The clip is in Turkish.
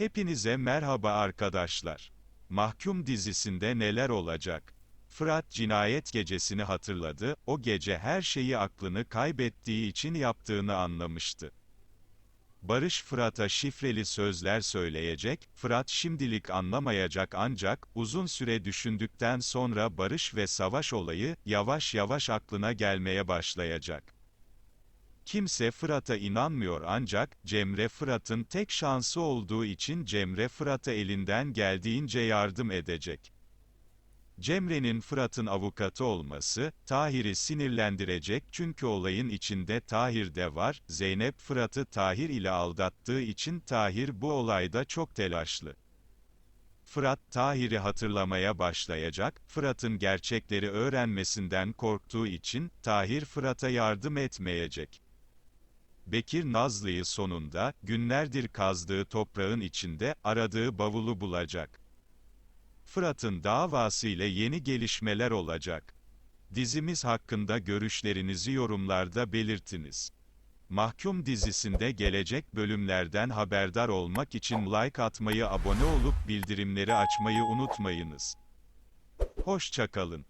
Hepinize merhaba arkadaşlar. Mahkum dizisinde neler olacak? Fırat cinayet gecesini hatırladı, o gece her şeyi aklını kaybettiği için yaptığını anlamıştı. Barış Fırat'a şifreli sözler söyleyecek, Fırat şimdilik anlamayacak ancak, uzun süre düşündükten sonra barış ve savaş olayı, yavaş yavaş aklına gelmeye başlayacak. Kimse Fırat'a inanmıyor ancak, Cemre Fırat'ın tek şansı olduğu için Cemre Fırat'a elinden geldiğince yardım edecek. Cemre'nin Fırat'ın avukatı olması, Tahir'i sinirlendirecek çünkü olayın içinde Tahir de var, Zeynep Fırat'ı Tahir ile aldattığı için Tahir bu olayda çok telaşlı. Fırat, Tahir'i hatırlamaya başlayacak, Fırat'ın gerçekleri öğrenmesinden korktuğu için, Tahir Fırat'a yardım etmeyecek. Bekir Nazlı'yı sonunda, günlerdir kazdığı toprağın içinde, aradığı bavulu bulacak. Fırat'ın davası ile yeni gelişmeler olacak. Dizimiz hakkında görüşlerinizi yorumlarda belirtiniz. Mahkum dizisinde gelecek bölümlerden haberdar olmak için like atmayı, abone olup bildirimleri açmayı unutmayınız. Hoşçakalın.